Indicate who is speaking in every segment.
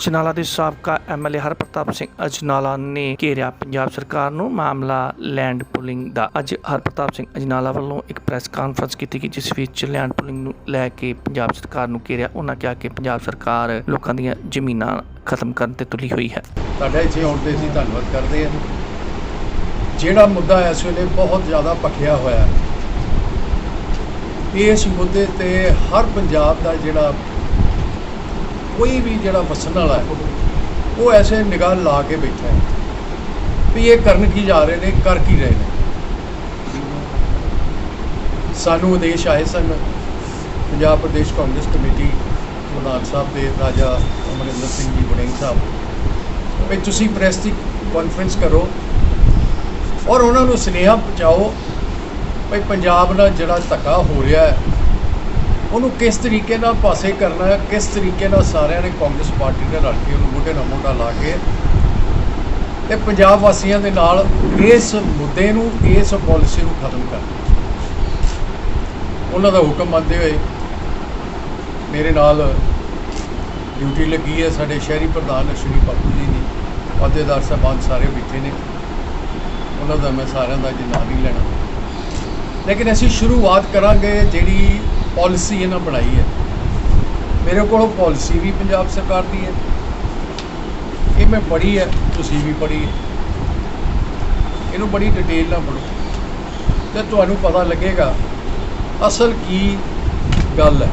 Speaker 1: ਅਜਨਾਲਾ ਦੇ ਸਾਬਕਾ ਐਮਐਲਏ ਹਰਪ੍ਰਤਾਪ ਸਿੰਘ ਅਜਨਾਲਾ ਨੇ ਘੇਰਿਆ ਪੰਜਾਬ ਸਰਕਾਰ ਨੂੰ ਮਾਮਲਾ ਲੈਂਡ ਪੁਲਿੰਗ ਦਾ। ਅੱਜ ਹਰਪ੍ਰਤਾਪ ਸਿੰਘ ਅਜਨਾਲਾ ਵੱਲੋਂ ਇੱਕ ਪ੍ਰੈਸ ਕਾਨਫਰੰਸ ਕੀਤੀ ਗਈ, ਜਿਸ ਵਿੱਚ ਲੈਂਡ ਪੁਲਿੰਗ ਨੂੰ ਲੈ ਕੇ ਪੰਜਾਬ ਸਰਕਾਰ ਨੂੰ ਘੇਰਿਆ। ਉਹਨਾਂ ਕਿਹਾ ਕਿ ਪੰਜਾਬ ਸਰਕਾਰ ਲੋਕਾਂ ਦੀਆਂ ਜ਼ਮੀਨਾਂ ਖਤਮ ਕਰਨ ਤੇ ਤੁਲੀ ਹੋਈ ਹੈ।
Speaker 2: ਤੁਹਾਡਾ ਇੱਥੇ ਆਉਣ ਤੇ ਅਸੀਂ ਧੰਨਵਾਦ ਕਰਦੇ ਹਾਂ। ਜਿਹੜਾ ਮੁੱਦਾ ਇਸ ਵੇਲੇ ਬਹੁਤ ਜ਼ਿਆਦਾ ਭਖਿਆ ਹੋਇਆ ਹੈ, ਇਸ ਮੁੱਦੇ ਤੇ ਹਰ ਪੰਜਾਬ ਦਾ ਜਿਹੜਾ ਕੋਈ ਵੀ ਜਿਹੜਾ ਵਸਣ ਵਾਲਾ ਹੈ, ਉਹ ਐਸੇ ਨਿਗਾਹ ਲਾ ਕੇ ਬੈਠਾ ਹੈ ਵੀ ਇਹ ਕਰਨ ਕੀ ਜਾ ਰਹੇ ਨੇ, ਕਰ ਕੀ ਰਹੇ ਨੇ। ਸਾਨੂੰ ਉਦੇਸ਼ ਆਏ ਸਨ, ਪੰਜਾਬ ਪ੍ਰਦੇਸ਼ ਕਾਂਗਰਸ ਕਮੇਟੀ ਪ੍ਰਧਾਨ ਸਾਹਿਬ ਦੇ ਰਾਜਾ ਅਮਰਿੰਦਰ ਸਿੰਘ ਜੀ ਵੜਿੰਗ ਸਾਹਿਬ, ਵੀ ਤੁਸੀਂ ਪ੍ਰੈਸ ਦੀ ਕਾਨਫਰੰਸ ਕਰੋ ਔਰ ਉਹਨਾਂ ਨੂੰ ਸੁਨੇਹਾ ਪਹੁੰਚਾਓ ਵੀ ਪੰਜਾਬ ਨਾਲ ਜਿਹੜਾ ਧੱਕਾ ਹੋ ਰਿਹਾ ਹੈ ਉਹਨੂੰ ਕਿਸ ਤਰੀਕੇ ਨਾਲ ਪਾਸੇ ਕਰਨਾ ਕਿਸ ਤਰੀਕੇ ਨਾਲ ਸਾਰਿਆਂ ਨੇ ਕਾਂਗਰਸ ਪਾਰਟੀ ਨਾਲ ਰਲ ਕੇ ਉਹਨੂੰ ਮੋਢੇ ਨਾਲ ਮੋਢਾ ਲਾ ਕੇ ਤੇ ਪੰਜਾਬ ਵਾਸੀਆਂ ਦੇ ਨਾਲ ਇਸ ਮੁੱਦੇ ਨੂੰ, ਇਸ ਪਾਲਿਸੀ ਨੂੰ ਖਤਮ ਕਰਨਾ ਉਹਨਾਂ ਦਾ ਹੁਕਮ ਮੰਨਦੇ ਹੋਏ ਮੇਰੇ ਨਾਲ ਡਿਊਟੀ ਲੱਗੀ ਹੈ, ਸਾਡੇ ਸ਼ਹਿਰੀ ਪ੍ਰਧਾਨ ਅਸ਼ਵਨੀ ਬਾਪੂ ਜੀ ਦੀ, ਅਹੁਦੇਦਾਰ ਸਾਹਿਬਾਨ ਸਾਰੇ ਬੈਠੇ ਨੇ। ਉਹਨਾਂ ਦਾ ਮੈਂ ਸਾਰਿਆਂ ਦਾ ਜੀ ਨਾਂ ਨਹੀਂ ਲੈਣਾ। ਲੇਕਿਨ ਅਸੀਂ ਸ਼ੁਰੂਆਤ ਕਰਾਂਗੇ ਜਿਹੜੀ ਪਾਲਿਸੀ ਇਹਨਾਂ ਬਣਾਈ ਹੈ। ਮੇਰੇ ਕੋਲ ਪਾਲਿਸੀ ਵੀ ਪੰਜਾਬ ਸਰਕਾਰ ਦੀ ਹੈ। ਇਹ ਮੈਂ ਪੜ੍ਹੀ ਹੈ, ਤੁਸੀਂ ਵੀ ਪੜ੍ਹੀ ਹੈ। ਇਹਨੂੰ ਬੜੀ ਡਿਟੇਲ ਨਾਲ ਪੜ੍ਹੋ। ਤੇ ਤੁਹਾਨੂੰ ਪਤਾ ਲੱਗੇਗਾ, ਅਸਲ ਕੀ ਗੱਲ ਹੈ।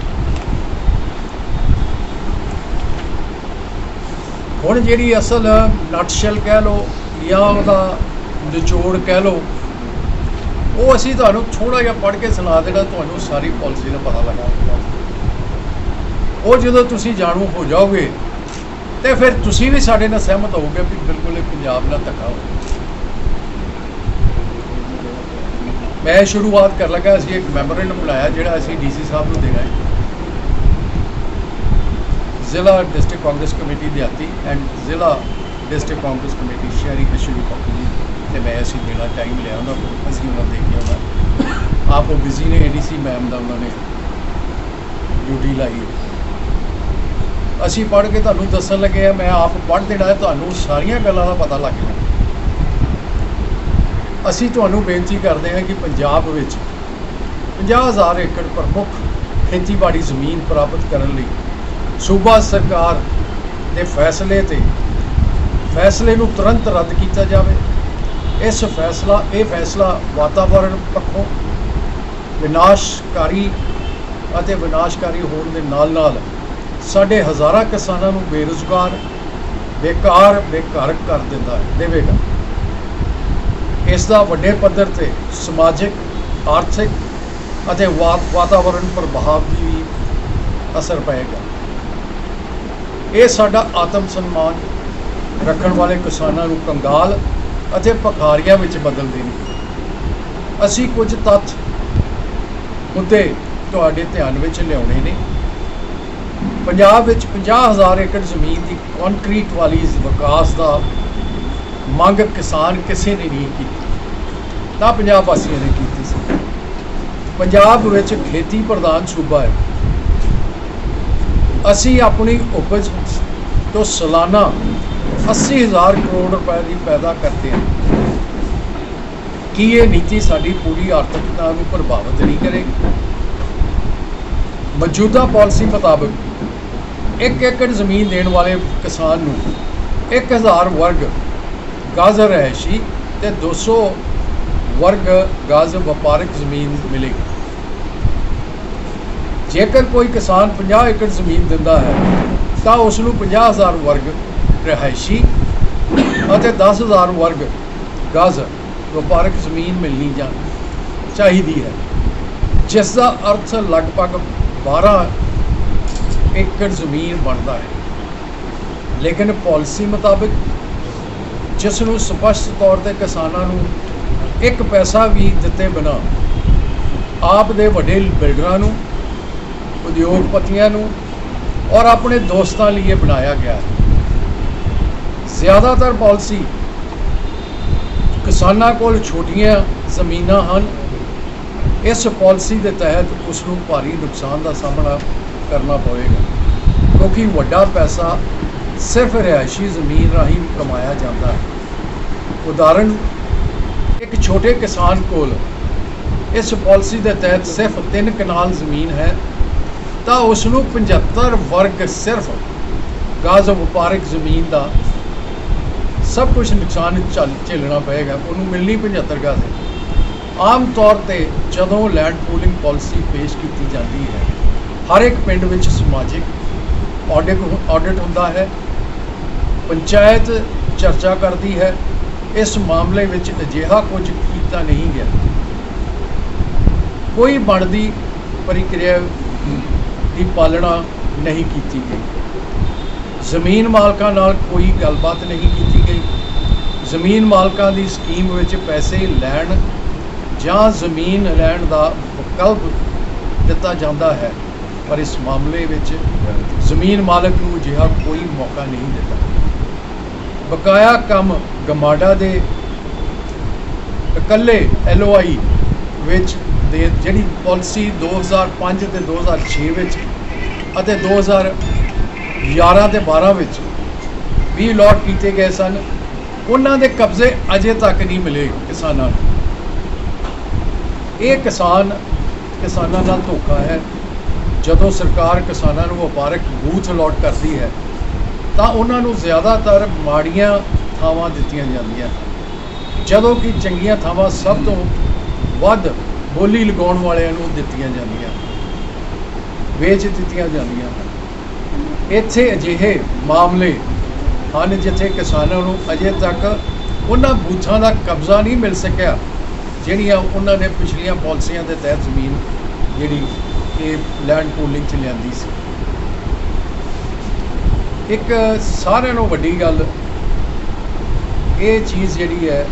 Speaker 2: ਹੁਣ ਜਿਹੜੀ ਅਸਲ ਨਟਸ਼ਲ ਕਹਿ ਲਓ ਜਾਂ ਉਹਦਾ ਨਿਚੋੜ ਕਹਿ ਲਓ ਉਹ ਅਸੀਂ ਤੁਹਾਨੂੰ ਥੋੜਾ ਜਿਹਾ ਪੜ੍ਹ ਕੇ ਸੁਣਾ ਦੇਣਾ, ਤੁਹਾਨੂੰ ਸਾਰੀ ਪਾਲਿਸੀ ਦਾ ਪਤਾ ਲੱਗਾ ਉਹ ਜਦੋਂ ਤੁਸੀਂ ਜਾਣੂ ਹੋ ਜਾਓਗੇ, ਤੇ ਫਿਰ ਤੁਸੀਂ ਵੀ ਸਾਡੇ ਨਾਲ ਸਹਿਮਤ ਹੋਵੋਗੇ ਵੀ ਬਿਲਕੁਲ ਇਹ ਪੰਜਾਬ ਨਾਲ ਧੱਕਾ ਹੋ ਮੈਂ ਸ਼ੁਰੂਆਤ ਕਰ ਲੱਗਾ, ਅਸੀਂ ਇੱਕ ਮੈਮੋਰੈਂਡਮ ਬਣਾਇਆ, ਜਿਹੜਾ ਅਸੀਂ ਡੀਸੀ ਸਾਹਿਬ ਨੂੰ ਦੇਣਾ ਹੈ। ਜ਼ਿਲ੍ਹਾ ਡਿਸਟ੍ਰਿਕਟ ਕਾਂਗਰਸ ਕਮੇਟੀ ਦਿਹਾਤੀ ਐਂਡ ਜ਼ਿਲ੍ਹਾ ਡਿਸਟ੍ਰਿਕਟ ਕਾਂਗਰਸ ਕਮੇਟੀ ਸ਼ਹਿਰੀ ਕਸ਼ਮੀਰ ਪੱਕੀ ਤੇ ਮੈਂ ਅਸੀਂ ਦੇਣਾ ਟਾਈਮ ਲਿਆ ਉਹਨਾਂ ਕੋਲ, ਅਸੀਂ ਉਹਨਾਂ ਦੇ ਕੇ ਆਉਣਾ ਆਪ ਉਹ ਬਿਜ਼ੀ ਨੇ ਏਡੀਸੀ ਮੈਮ ਦਾ ਉਹਨਾਂ ਨੇ ਡਿਊਟੀ ਲਾਈ ਅਸੀਂ ਪੜ੍ਹ ਕੇ ਤੁਹਾਨੂੰ ਦੱਸਣ ਲੱਗੇ ਆ ਮੈਂ ਆਪ ਪੜ੍ਹ ਦੇਣਾ ਤੁਹਾਨੂੰ ਸਾਰੀਆਂ ਗੱਲਾਂ ਦਾ ਪਤਾ ਲੱਗ ਜਾਣਾ। ਅਸੀਂ ਤੁਹਾਨੂੰ ਬੇਨਤੀ ਕਰਦੇ ਹਾਂ ਕਿ ਪੰਜਾਬ ਵਿੱਚ 50000 ਏਕੜ ਪ੍ਰਮੁੱਖ ਖੇਤੀਬਾੜੀ ਜ਼ਮੀਨ ਪ੍ਰਾਪਤ ਕਰਨ ਲਈ ਸੂਬਾ ਸਰਕਾਰ ਦੇ ਫੈਸਲੇ ਤੇ ਫੈਸਲੇ ਨੂੰ ਤੁਰੰਤ ਰੱਦ ਕੀਤਾ ਜਾਵੇ। ਇਸ ਫੈਸਲਾ, ਇਹ ਫੈਸਲਾ ਵਾਤਾਵਰਣ ਪੱਖੋਂ ਵਿਨਾਸ਼ਕਾਰੀ ਅਤੇ ਵਿਨਾਸ਼ਕਾਰੀ ਹੋਣ ਦੇ ਨਾਲ-ਨਾਲ ਸਾਡੇ ਹਜ਼ਾਰਾਂ ਕਿਸਾਨਾਂ ਨੂੰ ਬੇਰੁਜ਼ਗਾਰ, ਬੇਕਾਰ ਬੇਕਾਰ ਕਰ ਦਿੰਦਾ ਦੇਵੇਗਾ। ਇਸ ਦਾ ਵੱਡੇ ਪੱਧਰ ਤੇ ਸਮਾਜਿਕ, ਆਰਥਿਕ ਅਤੇ ਵਾ- ਵਾਤਾਵਰਣ ਪ੍ਰਭਾਵ ਦੀ ਵੀ ਅਸਰ ਪਏਗਾ। ਇਹ ਸਾਡਾ ਆਤਮ ਸਨਮਾਨ ਰੱਖਣ ਵਾਲੇ ਕਿਸਾਨਾਂ ਨੂੰ ਕੰਗਾਲ ਅਤੇ ਭਖਾਰੀਆਂ ਵਿੱਚ ਬਦਲਦੇ ਨੇ। ਅਸੀਂ ਕੁਝ ਤੱਥ ਮੁੱਦੇ ਤੁਹਾਡੇ ਧਿਆਨ ਵਿੱਚ ਲਿਆਉਣੇ ਨੇ। ਪੰਜਾਬ ਵਿੱਚ 50000 ਏਕੜ ਜ਼ਮੀਨ ਦੀ ਕੰਕਰੀਟ ਵਾਲੀ ਵਿਕਾਸ ਦਾ ਮੰਗ ਕਿਸਾਨ ਕਿਸੇ ਨੇ ਨਹੀਂ ਕੀਤੀ ਤਾਂ ਪੰਜਾਬ ਵਾਸੀਆਂ ਨੇ ਕੀਤੀ ਸੀ। ਪੰਜਾਬ ਵਿੱਚ ਖੇਤੀ ਪ੍ਰਧਾਨ ਸੂਬਾ ਹੈ। ਅਸੀਂ ਆਪਣੀ ਉਪਜ ਤੋਂ ਸਾਲਾਨਾ 80000 ਕਰੋੜ ਰੁਪਏ ਦੀ ਪੈਦਾ ਕਰਦੇ ਹਨ ਕੀ ਇਹ ਨੀਤੀ ਸਾਡੀ ਪੂਰੀ ਆਰਥਿਕਤਾ ਨੂੰ ਪ੍ਰਭਾਵਿਤ ਨਹੀਂ ਕਰੇਗੀ ਮੌਜੂਦਾ ਪਾਲਿਸੀ ਮੁਤਾਬਕ 1 ਏਕੜ ਜ਼ਮੀਨ ਦੇਣ ਵਾਲੇ ਕਿਸਾਨ ਨੂੰ 1000 ਵਰਗ ਗਜ਼ ਰਹਿਸ਼ੀ ਤੇ 200 ਵਰਗ ਗਜ਼ ਵਪਾਰਕ ਜ਼ਮੀਨ ਮਿਲੇਗੀ। ਜੇਕਰ ਕੋਈ ਕਿਸਾਨ 50 ਏਕੜ ਜ਼ਮੀਨ ਦਿੰਦਾ ਹੈ, ਤਾਂ ਉਸ ਨੂੰ 50000 ਵਰਗ ਰਿਹਾਇਸ਼ੀ ਅਤੇ 10000 ਵਰਗ ਗਜ਼ ਵਪਾਰਕ ਜ਼ਮੀਨ ਮਿਲਣੀ ਜਾਂ ਚਾਹੀਦੀ ਹੈ, ਜਿਸ ਦਾ ਅਰਥ ਲਗਭਗ 12 ਏਕੜ ਜ਼ਮੀਨ ਬਣਦਾ ਹੈ। ਲੇਕਿਨ ਪਾਲਿਸੀ ਮੁਤਾਬਕ ਜਿਸ ਨੂੰ ਸਪਸ਼ਟ ਤੌਰ ਤੇ ਕਿਸਾਨਾਂ ਨੂੰ ਇੱਕ ਪੈਸਾ ਵੀ ਦਿੱਤੇ ਬਿਨਾ ਆਪ ਦੇ ਵੱਡੇ ਬਿਲਡਰਾਂ ਨੂੰ, ਉਦਯੋਗਪਤੀਆਂ ਨੂੰ ਔਰ ਆਪਣੇ ਦੋਸਤਾਂ ਲਈ ਬਣਾਇਆ ਗਿਆ ਹੈ। ਜ਼ਿਆਦਾਤਰ ਪਾਲਿਸੀ ਕਿਸਾਨਾਂ ਕੋਲ ਛੋਟੀਆਂ ਜ਼ਮੀਨਾਂ ਹਨ। ਇਸ ਪਾਲਿਸੀ ਦੇ ਤਹਿਤ ਉਸ ਨੂੰ ਭਾਰੀ ਨੁਕਸਾਨ ਦਾ ਸਾਹਮਣਾ ਕਰਨਾ ਪਵੇਗਾ। ਕਿਉਂਕਿ ਵੱਡਾ ਪੈਸਾ ਸਿਰਫ ਰਿਹਾਇਸ਼ੀ ਜ਼ਮੀਨ ਰਾਹੀਂ ਕਮਾਇਆ ਜਾਂਦਾ ਹੈ। ਉਦਾਹਰਣ ਇੱਕ ਛੋਟੇ ਕਿਸਾਨ ਕੋਲ ਇਸ ਪਾਲਿਸੀ ਦੇ ਤਹਿਤ ਸਿਰਫ 3 ਕਨਾਲ ਜ਼ਮੀਨ ਹੈ, ਤਾਂ ਉਸ ਨੂੰ 75 ਵਰਗ ਸਿਰਫ ਗਾਜ਼ ਵਪਾਰਕ ਜ਼ਮੀਨ ਦਾ ਸਭ ਕੁਝ ਨੁਕਸਾਨ ਝੱਲ ਝੇਲਣਾ ਪਏਗਾ, ਉਹਨੂੰ ਮਿਲਣੀ 75 ਗਾਜ਼ ਆਮ ਤੌਰ ਤੇ ਜਦੋਂ ਲੈਂਡ ਪੂਲਿੰਗ ਪਾਲਿਸੀ ਪੇਸ਼ ਕੀਤੀ ਜਾਂਦੀ ਹੈ, ਹਰ ਇੱਕ ਪਿੰਡ ਵਿੱਚ ਸਮਾਜਿਕ ਆਡਿਟ ਆਡਿਟ ਹੁੰਦਾ ਹੈ, ਪੰਚਾਇਤ ਚਰਚਾ ਕਰਦੀ ਹੈ, ਇਸ ਮਾਮਲੇ ਵਿੱਚ ਅਜਿਹਾ ਕੁਝ ਕੀਤਾ ਨਹੀਂ ਗਿਆ। ਕੋਈ ਬਣਦੀ ਪ੍ਰਕਿਰਿਆ ਦੀ ਪਾਲਣਾ ਨਹੀਂ ਕੀਤੀ ਗਈ। ਜ਼ਮੀਨ ਮਾਲਕਾਂ ਨਾਲ ਕੋਈ ਗੱਲਬਾਤ ਨਹੀਂ ਕੀਤੀ ਗਈ ਜ਼ਮੀਨ ਮਾਲਕਾਂ ਦੀ ਸਕੀਮ ਵਿੱਚ ਪੈਸੇ ਲੈਣ ਜਾਂ ਜ਼ਮੀਨ ਲੈਣ ਦਾ ਵਿਕਲਪ ਦਿੱਤਾ ਜਾਂਦਾ ਹੈ, ਪਰ ਇਸ ਮਾਮਲੇ ਵਿੱਚ ਜ਼ਮੀਨ ਮਾਲਕ ਨੂੰ ਅਜਿਹਾ ਕੋਈ ਮੌਕਾ ਨਹੀਂ ਦਿੱਤਾ। ਬਕਾਇਆ ਕੰਮ ਗਮਾਡਾ ਦੇ ਇਕੱਲੇ ਐਲਓਆਈ ਵਿੱਚ ਦੇ ਜਿਹੜੀ ਪਾਲਿਸੀ 2005 ਤੇ 2006 ਵਿੱਚ ਅਤੇ 2011 ਤੇ 12 ਵਿੱਚ ਵੀ ਅਲਾਟ ਕੀਤੇ ਗਏ ਸਨ। ਉਹਨਾਂ ਦੇ ਕਬਜ਼ੇ ਅਜੇ ਤੱਕ ਨਹੀਂ ਮਿਲੇ ਕਿਸਾਨਾਂ ਨੂੰ। ਇਹ ਕਿਸਾਨ, ਕਿਸਾਨਾਂ ਦਾ ਧੋਖਾ ਹੈ। ਜਦੋਂ ਸਰਕਾਰ ਕਿਸਾਨਾਂ ਨੂੰ ਵਪਾਰਕ ਬੂਥ ਅਲਾਟ ਕਰਦੀ ਹੈ, ਤਾਂ ਉਹਨਾਂ ਨੂੰ ਜ਼ਿਆਦਾਤਰ ਮਾੜੀਆਂ ਥਾਵਾਂ ਦਿੱਤੀਆਂ ਜਾਂਦੀਆਂ ਜਦੋਂ ਕਿ ਚੰਗੀਆਂ ਥਾਵਾਂ ਸਭ ਤੋਂ ਵੱਧ ਬੋਲੀ ਲਗਾਉਣ ਵਾਲਿਆਂ ਨੂੰ ਦਿੱਤੀਆਂ ਜਾਂਦੀਆਂ ਵੇਚ ਦਿੱਤੀਆਂ ਜਾਂਦੀਆਂ ਹਨ। ਇੱਥੇ ਅਜਿਹੇ ਮਾਮਲੇ ਹਨ ਜਿੱਥੇ ਕਿਸਾਨਾਂ ਨੂੰ ਅਜੇ ਤੱਕ ਉਹਨਾਂ ਬੂਥਾਂ ਦਾ ਕਬਜ਼ਾ ਨਹੀਂ ਮਿਲ ਸਕਿਆ, ਜਿਹੜੀਆਂ ਉਹਨਾਂ ਨੇ ਪਿਛਲੀਆਂ ਪਾਲਿਸੀਆਂ ਦੇ ਤਹਿਤ ਜ਼ਮੀਨ ਜਿਹੜੀ ਇਹ ਲੈਂਡ ਪੂਲਿੰਗ ਚ ਲਿਆਂਦੀ ਸੀ। ਇੱਕ ਸਾਰਿਆਂ ਨੂੰ ਵੱਡੀ ਗੱਲ ਇਹ ਚੀਜ਼ ਜਿਹੜੀ ਹੈ,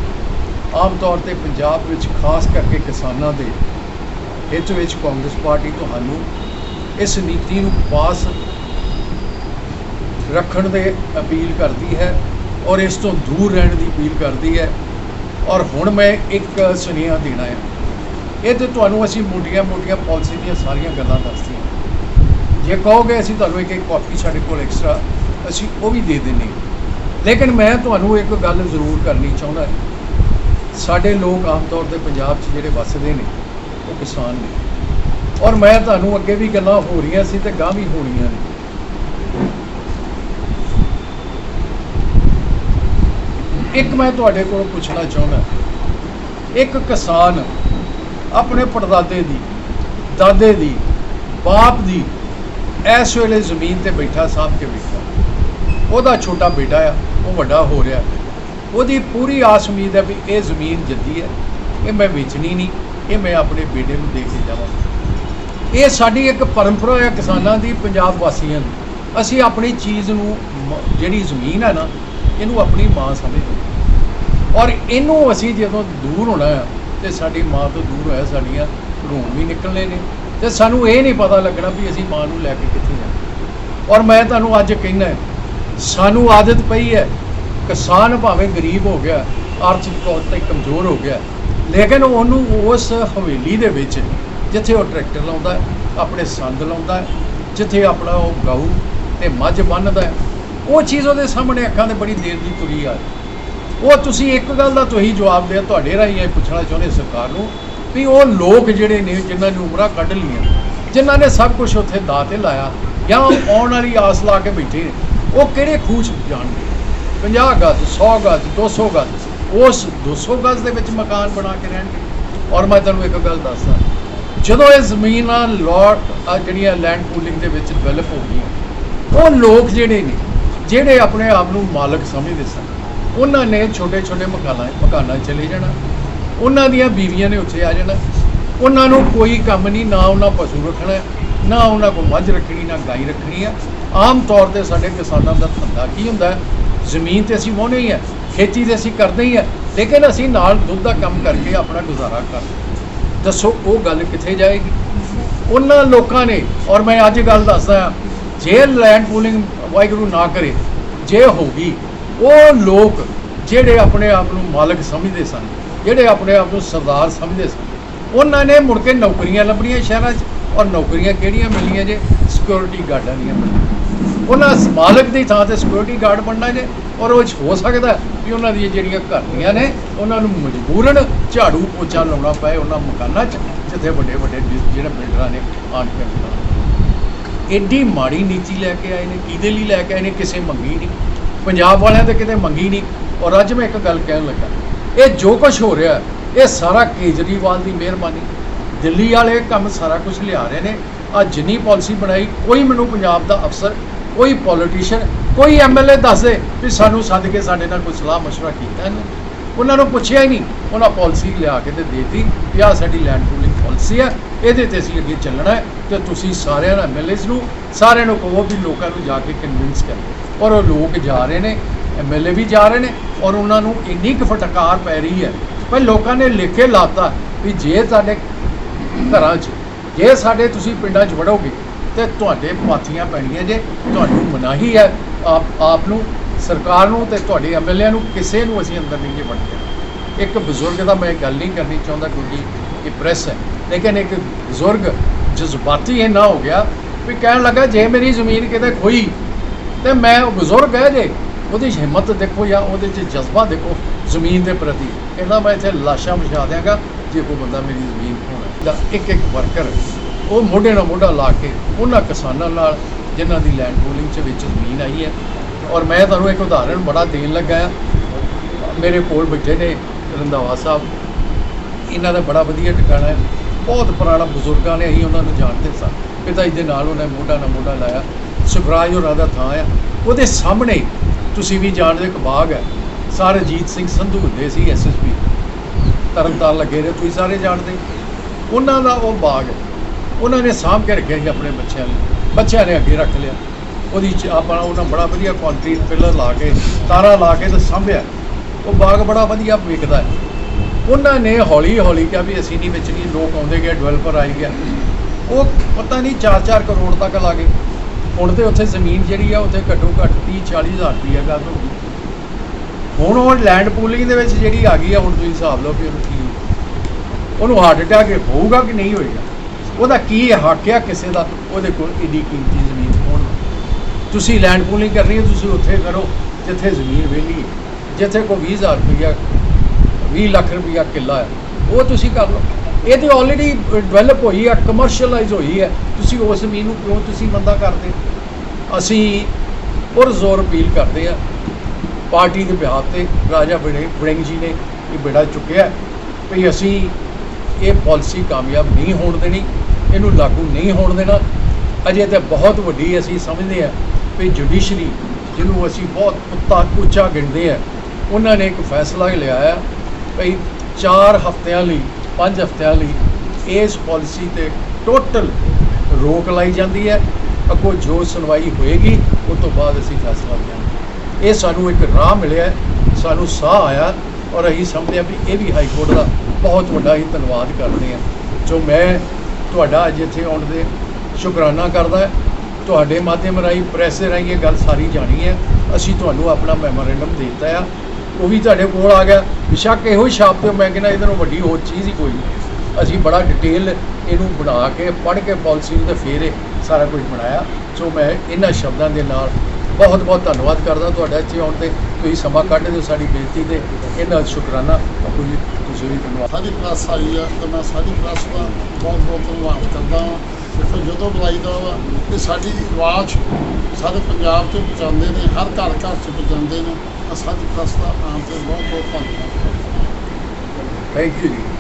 Speaker 2: ਆਮ ਤੌਰ ਤੇ ਪੰਜਾਬ ਵਿੱਚ ਖਾਸ ਕਰਕੇ ਕਿਸਾਨਾਂ ਦੇ ਹਿੱਤ ਵਿੱਚ ਕਾਂਗਰਸ ਪਾਰਟੀ ਤੁਹਾਨੂੰ ਇਸ ਨੀਤੀ ਨੂੰ ਪਾਸ ਰੱਖਣ ਦੇ ਅਪੀਲ ਕਰਦੀ ਹੈ ਔਰ ਇਸ ਤੋਂ ਦੂਰ ਰਹਿਣ ਦੀ ਅਪੀਲ ਕਰਦੀ ਹੈ। ਔਰ ਹੁਣ ਮੈਂ ਇੱਕ ਸੁਨੇਹਾ ਦੇਣਾ ਹੈ। ਇਹ ਤੇ ਤੁਹਾਨੂੰ ਅਸੀਂ ਮੋਟੀਆਂ-ਮੋਟੀਆਂ ਪਾਲਿਸੀ ਦੀਆਂ ਸਾਰੀਆਂ ਗੱਲਾਂ ਦੱਸਦੀਆਂ। ਜੇ ਕਹੋਗੇ ਅਸੀਂ ਤੁਹਾਨੂੰ ਇੱਕ ਇੱਕ ਕਾਪੀ ਸਾਡੇ ਕੋਲ ਐਕਸਟਰਾ ਅਸੀਂ ਉਹ ਵੀ ਦੇ ਦਿੰਨੇ ਲੇਕਿਨ ਮੈਂ ਤੁਹਾਨੂੰ ਇੱਕ ਗੱਲ ਜ਼ਰੂਰ ਕਰਨੀ ਚਾਹੁੰਦਾ ਸਾਡੇ ਲੋਕ ਆਮ ਤੌਰ ਤੇ ਪੰਜਾਬ 'ਚ ਜਿਹੜੇ ਵੱਸਦੇ ਨੇ, ਉਹ ਕਿਸਾਨ ਨੇ। ਔਰ ਮੈਂ ਤੁਹਾਨੂੰ ਅੱਗੇ ਵੀ ਗੱਲਾਂ ਹੋ ਰਹੀਆਂ ਸੀ ਤੇ ਗਾਂ ਵੀ ਹੋਣੀਆਂ ਨੇ। ਇੱਕ ਮੈਂ ਤੁਹਾਡੇ ਕੋਲ ਪੁੱਛਣਾ ਚਾਹੁੰਦਾ। ਇੱਕ ਕਿਸਾਨ ਆਪਣੇ ਪੜਦਾਦੇ ਦੀ, ਦਾਦੇ ਦੀ, ਬਾਪ ਦੀ ਇਸ ਵੇਲੇ ਜ਼ਮੀਨ ਤੇ ਬੈਠਾ ਸਾਹਬ ਕੇ ਬੈਠਾ ਉਹਦਾ ਛੋਟਾ ਬੇਟਾ ਆ, ਉਹ ਵੱਡਾ ਹੋ ਰਿਹਾ। ਉਹਦੀ ਪੂਰੀ ਆਸ ਉਮੀਦ ਹੈ ਵੀ ਇਹ ਜ਼ਮੀਨ ਜੱਦੀ ਹੈ। ਇਹ ਮੈਂ ਵੇਚਣੀ ਨਹੀਂ, ਇਹ ਮੈਂ ਆਪਣੇ ਬੇਟੇ ਨੂੰ ਦੇ ਕੇ ਜਾਵਾਂ। ਇਹ ਸਾਡੀ ਇੱਕ ਪਰੰਪਰਾ ਹੈ ਕਿਸਾਨਾਂ ਦੀ, ਪੰਜਾਬ ਵਾਸੀਆਂ ਦੀ। ਅਸੀਂ ਆਪਣੀ ਚੀਜ਼ ਨੂੰ ਜਿਹੜੀ ਜ਼ਮੀਨ ਹੈ ਨਾ ਇਹਨੂੰ ਆਪਣੀ ਮਾਂ ਸਮਝਦੇ ਔਰ ਇਹਨੂੰ ਅਸੀਂ ਜਦੋਂ ਦੂਰ ਹੋਣਾ ਹੈ ਤੇ ਸਾਡੀ ਮਾਂ ਤੋਂ ਦੂਰ ਹੋਇਆ, ਸਾਡੀਆਂ ਰੂਣ ਵੀ ਨਿਕਲਣੇ ਨੇ। ਤੇ ਸਾਨੂੰ ਇਹ ਨਹੀਂ ਪਤਾ ਲੱਗਣਾ ਵੀ ਅਸੀਂ ਮਾਂ ਨੂੰ ਲੈ ਕੇ ਕਿੱਥੇ ਜਾਣਾ। ਔਰ ਮੈਂ ਤੁਹਾਨੂੰ ਅੱਜ ਕਹਿੰਦਾ ਸਾਨੂੰ ਆਦਤ ਪਈ ਹੈ, ਕਿਸਾਨ ਭਾਵੇਂ ਗਰੀਬ ਹੋ ਗਿਆ, ਆਰਥਿਕ ਤੌਰ ਤੇ ਕਮਜ਼ੋਰ ਹੋ ਗਿਆ, ਲੇਕਿਨ ਉਹਨੂੰ ਉਸ ਹਵੇਲੀ ਦੇ ਵਿੱਚ ਜਿੱਥੇ ਉਹ ਟਰੈਕਟਰ ਲਾਉਂਦਾ, ਆਪਣੇ ਸੰਦ ਲਾਉਂਦਾ, ਜਿੱਥੇ ਆਪਣਾ ਉਹ ਗਊ ਤੇ ਮੱਝ ਬੰਨਦਾ ਉਹ ਚੀਜ਼ ਉਹਦੇ ਸਾਹਮਣੇ ਅੱਖਾਂ ਦੇ ਬੜੀ ਦੇਰ ਦੀ ਤੁਰੀ ਆ ਰਹੀ। ਉਹ ਤੁਸੀਂ ਇੱਕ ਗੱਲ ਦਾ ਤੁਸੀਂ ਜਵਾਬ ਦੇ, ਤੁਹਾਡੇ ਰਾਹੀਂ ਇਹ ਪੁੱਛਣਾ ਚਾਹੁੰਦੇ ਸਰਕਾਰ ਨੂੰ ਵੀ ਉਹ ਲੋਕ ਜਿਹੜੇ ਨੇ, ਜਿਨ੍ਹਾਂ ਨੇ ਉਮਰਾਂ ਕੱਢ ਲਈਆਂ, ਜਿਨ੍ਹਾਂ ਨੇ ਸਭ ਕੁਝ ਉੱਥੇ ਦਾਅ ਤੇ ਲਾਇਆ, ਜਾਂ ਉਹ ਆਉਣ ਵਾਲੀ ਆਸ ਲਾ ਕੇ ਬੈਠੇ ਨੇ, ਉਹ ਕਿਹੜੇ ਖੂਚ ਜਾਣਗੇ 50 ਗਜ਼ 100 ਗਜ਼ 200 ਗਜ਼, ਉਸ 200 ਗਜ਼ ਦੇ ਵਿੱਚ ਮਕਾਨ ਬਣਾ ਕੇ ਰਹਿਣਗੇ ਔਰ ਮੈਂ ਤੁਹਾਨੂੰ ਇੱਕ ਗੱਲ ਦੱਸਦਾ, ਜਦੋਂ ਇਹ ਜ਼ਮੀਨਾਂ, ਲੋਟ ਆ ਜਿਹੜੀਆਂ ਲੈਂਡ ਪੂਲਿੰਗ ਦੇ ਵਿੱਚ ਡਿਵੈਲਪ ਹੋ ਗਈਆਂ, ਉਹ ਲੋਕ ਜਿਹੜੇ ਨੇ ਜਿਹੜੇ ਆਪਣੇ ਆਪ ਨੂੰ ਮਾਲਕ ਸਮਝਦੇ ਸਨ ਉਹਨਾਂ ਨੇ ਛੋਟੇ ਛੋਟੇ ਮਕਾਨਾਂ ਮਕਾਨਾਂ ਚਲੇ ਜਾਣਾ ਉਹਨਾਂ ਦੀਆਂ ਬੀਵੀਆਂ ਨੇ ਉੱਥੇ ਆ ਜਾਣਾ ਉਹਨਾਂ ਨੂੰ ਕੋਈ ਕੰਮ ਨਹੀਂ ਨਾ ਉਹਨਾਂ ਪਸ਼ੂ ਰੱਖਣਾ ਨਾ ਉਹਨਾਂ ਕੋਲ ਮੱਝ ਰੱਖਣੀ ਨਾ ਗਾਈ ਰੱਖਣੀ ਆ। ਆਮ ਤੌਰ ਤੇ ਸਾਡੇ ਕਿਸਾਨਾਂ ਦਾ ਧੰਦਾ ਕੀ ਹੁੰਦਾ? ਹੈ ਜ਼ਮੀਨ ਤੇ ਅਸੀਂ ਵਾਹੁੰਦੇ ਹੀ ਆ ਖੇਤੀ ਤੇ ਅਸੀਂ ਕਰਦੇ ਹੀ ਆ ਲੇਕਿਨ ਅਸੀਂ ਨਾਲ ਦੁੱਧ ਦਾ ਕੰਮ ਕਰਕੇ ਆਪਣਾ ਗੁਜ਼ਾਰਾ ਕਰਦੇ ਦੱਸੋ ਉਹ ਗੱਲ ਕਿੱਥੇ ਜਾਏਗੀ? ਉਹਨਾਂ ਲੋਕਾਂ ਨੇ ਔਰ ਮੈਂ ਅੱਜ ਗੱਲ ਦੱਸਦਾ ਹਾਂ, ਜੇ ਲੈਂਡ ਪੂਲਿੰਗ ਵਾਹਿਗੁਰੂ ਨਾ ਕਰੇ, ਜੇ ਹੋਗੀ ਉਹ ਲੋਕ ਜਿਹੜੇ ਆਪਣੇ ਆਪ ਨੂੰ ਮਾਲਕ ਸਮਝਦੇ ਸਨ, ਜਿਹੜੇ ਆਪਣੇ ਆਪ ਨੂੰ ਸਰਦਾਰ ਸਮਝਦੇ ਸਨ, ਉਹਨਾਂ ਨੇ ਮੁੜ ਕੇ ਨੌਕਰੀਆਂ ਲੱਭਣੀਆਂ ਸ਼ਹਿਰਾਂ 'ਚ ਔਰ ਨੌਕਰੀਆਂ ਕਿਹੜੀਆਂ ਮਿਲੀਆਂ ਜੇ? ਸਿਕਿਉਰਿਟੀ ਗਾਰਡਾਂ ਦੀਆਂ ਮਿਲੀਆਂ ਉਹਨਾਂ ਮਾਲਕ ਦੀ ਥਾਂ ਤੇ ਸਿਕਿਉਰਿਟੀ ਗਾਰਡ ਬਣਨਾ ਜੇ, ਔਰ ਉਹ 'ਚ ਹੋ ਸਕਦਾ ਕਿ ਉਹਨਾਂ ਦੀਆਂ ਜਿਹੜੀਆਂ ਘਰਦੀਆਂ ਨੇ, ਉਹਨਾਂ ਨੂੰ ਮਜਬੂਰਨ ਝਾੜੂ ਪੋਚਾ ਲਾਉਣਾ ਪਏ ਉਹਨਾਂ ਮਕਾਨਾਂ 'ਚ, ਜਿੱਥੇ ਵੱਡੇ ਵੱਡੇ ਜਿਹੜੇ ਬਿਲਡਰਾਂ ਨੇ ਆਣ ਕੇ ਐਡੀ ਮਾੜੀ ਨੀਤੀ ਲੈ ਕੇ ਆਏ ਨੇ, ਕਿਹਦੇ ਲਈ ਲੈ ਕੇ ਆਏ ਨੇ, ਕਿਸੇ ਮੰਗੀ ਨਹੀਂ। ਪੰਜਾਬ ਵਾਲਿਆਂ ਤੇ ਕਿਤੇ ਮੰਗੀ ਨਹੀਂ। ਔਰ ਅੱਜ ਮੈਂ ਇੱਕ ਗੱਲ ਕਹਿਣ ਲੱਗਾ, ਇਹ ਜੋ ਕੁਝ ਹੋ ਰਿਹਾ, ਇਹ ਸਾਰਾ ਕੇਜਰੀਵਾਲ ਦੀ ਮਿਹਰਬਾਨੀ। ਦਿੱਲੀ ਵਾਲੇ ਕੰਮ ਸਾਰਾ ਕੁਝ ਲਿਆ ਰਹੇ ਨੇ। ਆ ਜਿੰਨੀ ਪਾਲਿਸੀ ਬਣਾਈ, ਕੋਈ ਮੈਨੂੰ ਪੰਜਾਬ ਦਾ ਅਫਸਰ, ਕੋਈ ਪੋਲੀਟੀਸ਼ੀਅਨ, ਕੋਈ ਐਮਐਲਏ ਦੱਸ ਦੇ ਵੀ ਸਾਨੂੰ ਸੱਦ ਕੇ ਸਾਡੇ ਨਾਲ ਕੋਈ ਸਲਾਹ ਮਸ਼ਵਰਾ ਕੀਤਾ ਇਹਨੇ। ਉਹਨਾਂ ਨੂੰ ਪੁੱਛਿਆ ਹੀ ਨਹੀਂ। ਉਹਨਾਂ ਪਾਲਿਸੀ ਲਿਆ ਕੇ ਤੇ ਦੇਤੀ ਵੀ ਆਹ ਸਾਡੀ ਲੈਂਡ ਪੂਲਿੰਗ ਪਾਲਿਸੀ ਹੈ ਇਹਦੇ ਤੇ ਅਸੀਂ ਅੱਗੇ ਚੱਲਣਾ ਹੈ ਤੇ ਤੁਸੀਂ ਸਾਰਿਆਂ ਨੂੰ ਐਮਐਲਏਸ ਨੂੰ, ਸਾਰਿਆਂ ਨੂੰ ਕਹੋ ਵੀ ਲੋਕਾਂ ਨੂੰ ਜਾ ਕੇ ਕਨਵਿੰਸ ਕਰੋ। ਔਰ ਉਹ ਲੋਕ ਜਾ ਰਹੇ ਨੇ ਐਮਐਲਏ ਵੀ ਜਾ ਰਹੇ ਨੇ, ਔਰ ਉਹਨਾਂ ਨੂੰ ਇੰਨੀ ਕੁ ਫਟਕਾਰ ਪੈ ਰਹੀ ਹੈ ਪਰ ਲੋਕਾਂ ਨੇ ਲਿਖੇ ਲਾਤਾ ਵੀ ਜੇ ਤੁਹਾਡੇ ਘਰਾਂ 'ਚ, ਜੇ ਸਾਡੇ ਤੁਸੀਂ ਪਿੰਡਾਂ 'ਚ ਵੜੋਗੇ ਤੇ ਤੁਹਾਡੇ ਪਾਥੀਆਂ ਪੈਣੀਆਂ ਜੇ, ਤੁਹਾਨੂੰ ਮਨਾਹੀ ਹੈ ਆਪ ਆਪ ਨੂੰ, ਸਰਕਾਰ ਨੂੰ ਤੇ ਤੁਹਾਡੇ ਐਮਐਲਏ ਨੂੰ, ਕਿਸੇ ਨੂੰ ਅਸੀਂ ਅੰਦਰ ਨਹੀਂ ਜੇ ਵੜਦੇ। ਇੱਕ ਬਜ਼ੁਰਗ ਦਾ ਮੈਂ ਗੱਲ ਨਹੀਂ ਕਰਨੀ ਚਾਹੁੰਦਾ ਕਿਉਂਕਿ ਇਹ ਪ੍ਰੈਸ ਹੈ। ਲੇਕਿਨ ਇੱਕ ਬਜ਼ੁਰਗ ਜਜ਼ਬਾਤੀ ਇਹ ਨਾ ਹੋ ਗਿਆ ਵੀ ਕਹਿਣ ਲੱਗਾ, ਜੇ ਮੇਰੀ ਜ਼ਮੀਨ ਕਿਤੇ ਖੋਈ, ਤੇ ਮੈਂ ਉਹ ਬਜ਼ੁਰਗ ਹੈ ਜੇ, ਉਹਦੀ ਹਿੰਮਤ ਦੇਖੋ ਜਾਂ ਉਹਦੇ 'ਚ ਜਜ਼ਬਾ ਦੇਖੋ ਜ਼ਮੀਨ ਦੇ ਪ੍ਰਤੀ। ਕਹਿੰਦਾ ਮੈਂ ਇੱਥੇ ਲਾਸ਼ਾਂ ਵਿਛਾ ਦਿਆਂਗਾ, ਜੇ ਕੋਈ ਬੰਦਾ ਮੇਰੀ ਜ਼ਮੀਨ ਖੋਣਾ ਦਾ ਇੱਕ ਇੱਕ ਵਰਕਰ, ਉਹ ਮੋਢੇ ਨਾਲ ਮੋਢਾ ਲਾ ਕੇ ਉਹਨਾਂ ਕਿਸਾਨਾਂ ਨਾਲ, ਜਿਨ੍ਹਾਂ ਦੀ ਲੈਂਡ ਪੂਲਿੰਗ 'ਚ ਵਿੱਚ ਜ਼ਮੀਨ ਆਈ ਹੈ। ਔਰ ਮੈਂ ਤੁਹਾਨੂੰ ਇੱਕ ਉਦਾਹਰਣ ਬੜਾ ਦੇਣ ਲੱਗਾ ਆ ਮੇਰੇ ਕੋਲ ਬੈਠੇ ਨੇ ਰੰਧਾਵਾ ਸਾਹਿਬ। ਇਹਨਾਂ ਦਾ ਬੜਾ ਵਧੀਆ ਟਿਕਾਣਾ ਹੈ। ਬਹੁਤ ਪੁਰਾਣਾ ਬਜ਼ੁਰਗਾਂ ਨੇ ਅਸੀਂ ਉਹਨਾਂ ਨੂੰ ਜਾਣਦੇ ਸਾਂ। ਪਿਤਾ ਜੀ ਦੇ ਨਾਲ ਉਹਨੇ ਮੋਢਾ ਨਾਲ ਮੋਢਾ ਲਾਇਆ। ਸੁਖਰਾਜ ਹੋਰਾਂ ਦਾ ਥਾਂ ਆ। ਉਹਦੇ ਸਾਹਮਣੇ ਤੁਸੀਂ ਵੀ ਜਾਣਦੇ ਇੱਕ ਬਾਗ ਹੈ ਸਾਰੇ ਜੀਤ ਸਿੰਘ ਸੰਧੂ ਹੁੰਦੇ ਸੀ ਐਸਐਸਪੀ ਤਰਨਤਾਰਨ ਲੱਗੇ ਨੇ ਤੁਸੀਂ ਸਾਰੇ ਜਾਣਦੇ ਉਹਨਾਂ ਦਾ ਉਹ ਬਾਗ ਹੈ ਉਹਨਾਂ ਨੇ ਸਾਂਭ ਕੇ ਰੱਖਿਆ ਸੀ ਆਪਣੇ ਬੱਚਿਆਂ ਨੂੰ ਬੱਚਿਆਂ ਨੇ ਅੱਗੇ ਰੱਖ ਲਿਆ। ਉਹਦੀ ਚ ਆਪਣਾ ਉਹਨਾਂ ਬੜਾ ਵਧੀਆ ਕੰਕਰੀਟ ਪਿਲਰ ਲਾ ਕੇ, ਤਾਰਾਂ ਲਾ ਕੇ ਤੇ ਸਾਂਭਿਆ। ਉਹ ਬਾਗ ਬੜਾ ਵਧੀਆ ਵਿਕਦਾ ਹੈ। ਉਹਨਾਂ ਨੇ ਹੌਲੀ ਹੌਲੀ ਕਿਹਾ ਵੀ ਅਸੀਂ ਨਹੀਂ ਵੇਚਣੀ ਲੋਕ ਆਉਂਦੇ ਗਏ ਡਿਵੈਲਪਰ ਆਈ ਗਿਆ ਉਹ ਪਤਾ ਨਹੀਂ 4-4 ਕਰੋੜ ਤੱਕ ਲਾ ਗਏ। ਹੁਣ ਤੇ ਉੱਥੇ ਜ਼ਮੀਨ ਜਿਹੜੀ ਆ, ਉੱਥੇ ਘੱਟੋ ਘੱਟ 30-40 ਹਜ਼ਾਰ ਰੁਪਈਆ ਗੱਲ ਹੋ ਗਈ ਹੁਣ ਉਹ ਲੈਂਡ ਪੂਲਿੰਗ ਦੇ ਵਿੱਚ ਜਿਹੜੀ ਆ ਗਈ ਆ, ਹੁਣ ਤੁਸੀਂ ਹਿਸਾਬ ਲਓ ਕਿ ਉਹਨੂੰ ਕੀ ਉਹਨੂੰ ਹਾਰਟ ਅਟੈਕ ਹੋਊਗਾ ਕਿ ਨਹੀਂ ਹੋਏਗਾ? ਉਹਦਾ ਕੀ ਹੱਕ ਆ ਕਿਸੇ ਦਾ? ਉਹਦੇ ਕੋਲ ਏਡੀ ਕੀਮਤੀ ਜ਼ਮੀਨ ਹੋਣ ਤੁਸੀਂ ਲੈਂਡ ਪੂਲਿੰਗ ਕਰਨੀ ਹੈ ਤੁਸੀਂ ਉੱਥੇ ਕਰੋ, ਜਿੱਥੇ ਜ਼ਮੀਨ ਵਿਹਲੀ ਹੈ ਜਿੱਥੇ ਕੋਈ 20000 ਰੁਪਈਆ 20 ਲੱਖ ਰੁਪਈਆ ਕਿੱਲਾ ਹੈ। ਉਹ ਤੁਸੀਂ ਕਰ ਲਓ। ਇਹ ਤੇ ਆਲਰੇਡੀ ਡਿਵੈਲਪ ਹੋਈ ਹੈ ਕਮਰਸ਼ੀਅਲਾਈਜ਼ ਹੋਈ ਹੈ। ਤੁਸੀਂ ਉਸ ਜ਼ਮੀਨ ਨੂੰ ਕਿਉਂ ਤੁਸੀਂ ਮੰਦਾ ਕਰਦੇ? ਅਸੀਂ ਪੁਰ ਜ਼ੋਰ ਅਪੀਲ ਕਰਦੇ ਆ, ਪਾਰਟੀ ਦੇ ਬਿਹਾਰ ਤੇ ਰਾਜਾ ਬੜੇ ਵੜਿੰਗ ਜੀ ਨੇ ਇਹ ਬੇੜਾ ਚੁੱਕਿਆ ਵੀ ਅਸੀਂ ਇਹ ਪਾਲਿਸੀ ਕਾਮਯਾਬ ਨਹੀਂ ਹੋਣ ਦੇਣੀ, ਇਹਨੂੰ ਲਾਗੂ ਨਹੀਂ ਹੋਣ ਦੇਣਾ। ਅਜੇ ਤੇ ਬਹੁਤ ਵੱਡੀ ਅਸੀਂ ਸਮਝਦੇ ਆ ਵੀ ਜੁਡੀਸ਼ਰੀ ਜਿਹਨੂੰ ਅਸੀਂ ਬਹੁਤ ਉੱਤਾ ਉੱਚਾ ਗਿਣਦੇ ਆ ਉਹਨਾਂ ਨੇ ਇੱਕ ਫੈਸਲਾ ਲਿਆ ਹੈ ਵੀ 4 ਹਫ਼ਤਿਆਂ ਲਈ 5 ਹਫ਼ਤਿਆਂ ਲਈ ਇਸ ਪਾਲਿਸੀ ਤੇ ਟੋਟਲ ਰੋਕ ਲਾਈ ਜਾਂਦੀ ਹੈ। ਅੱਗੋਂ ਜੋ ਸੁਣਵਾਈ ਹੋਏਗੀ ਉਸ ਤੋਂ ਬਾਅਦ ਅਸੀਂ ਫੈਸਲਾ ਲਵਾਂਗੇ ਇਹ ਸਾਨੂੰ ਇੱਕ ਰਾਹ ਮਿਲਿਆ ਸਾਨੂੰ ਸਾਹ ਆਇਆ ਔਰ ਅਸੀਂ ਸਮਝਦੇ ਹਾਂ ਵੀ ਇਹ ਵੀ ਹਾਈ ਕੋਰਟ ਦਾ ਬਹੁਤ ਵੱਡਾ ਹੀ ਧੰਨਵਾਦ ਕਰਦੇ ਹਾਂ। ਜੋ ਮੈਂ ਤੁਹਾਡਾ ਅੱਜ ਇੱਥੇ ਆਉਣ ਦੇ ਸ਼ੁਕਰਾਨਾ ਕਰਦਾ ਤੁਹਾਡੇ ਮਾਧਿਅਮ ਰਾਹੀਂ ਪ੍ਰੈਸ ਰਾਹੀਂ ਇਹ ਗੱਲ ਸਾਰੀ ਜਾਣੀ ਹੈ। ਅਸੀਂ ਤੁਹਾਨੂੰ ਆਪਣਾ ਮੈਮੋਰੈਂਡਮ ਦੇ ਦਿੱਤਾ ਆ। ਉਹ ਵੀ ਤੁਹਾਡੇ ਕੋਲ ਆ ਗਿਆ। ਬਿਸ਼ੱਕ ਇਹੋ ਹੀ ਸ਼ਬਦ ਤੇ ਮੈਂ ਕਹਿੰਦਾ ਇਹਦੇ ਨਾਲੋਂ ਵੱਡੀ ਹੋਰ ਚੀਜ਼ ਹੀ ਕੋਈ ਨਹੀਂ। ਅਸੀਂ ਬੜਾ ਡਿਟੇਲ ਇਹਨੂੰ ਬਣਾ ਕੇ, ਪੜ੍ਹ ਕੇ ਪਾਲਿਸੀ ਨੂੰ ਤੇ ਫੇਰ ਇਹ ਸਾਰਾ ਕੁਝ ਬਣਾਇਆ। ਸੋ ਮੈਂ ਇਹਨਾਂ ਸ਼ਬਦਾਂ ਦੇ ਨਾਲ ਬਹੁਤ ਬਹੁਤ ਧੰਨਵਾਦ ਕਰਦਾ ਤੁਹਾਡਾ ਇੱਥੇ ਆਉਣ ਤੇ। ਤੁਸੀਂ ਸਮਾਂ ਕੱਢ ਦਿਓ ਸਾਡੀ ਬੇਨਤੀ ਤੇ। ਇਹਨਾਂ ਦਾ ਸ਼ੁਕਰਾਨਾ। ਤੁਸੀਂ ਤੁਸੀਂ ਵੀ ਧੰਨਵਾਦ।
Speaker 3: ਸਾਡੀ ਪ੍ਰੈਸ ਆਈ ਆ ਤੇ ਮੈਂ ਸਾਡੀ ਪ੍ਰੈਸ ਦਾ ਬਹੁਤ ਬਹੁਤ ਧੰਨਵਾਦ ਕਰਦਾ ਹਾਂ। ਦੇਖੋ ਜਦੋਂ ਬੁਲਾਈਦਾ ਵਾ ਤੇ ਸਾਡੀ ਆਵਾਜ਼ ਸਾਰੇ ਪੰਜਾਬ 'ਚ ਪਹੁੰਚਾਉਂਦੇ ਨੇ, ਹਰ ਘਰ ਘਰ 'ਚ ਪਹੁੰਚਾਉਂਦੇ ਨੇ। ਤਾਂ ਸਾਡੀ ਪ੍ਰੈਸ ਦਾ ਆਮ ਤੇ ਬਹੁਤ ਬਹੁਤ ਧੰਨਵਾਦ।
Speaker 2: ਥੈਂਕ ਯੂ ਜੀ।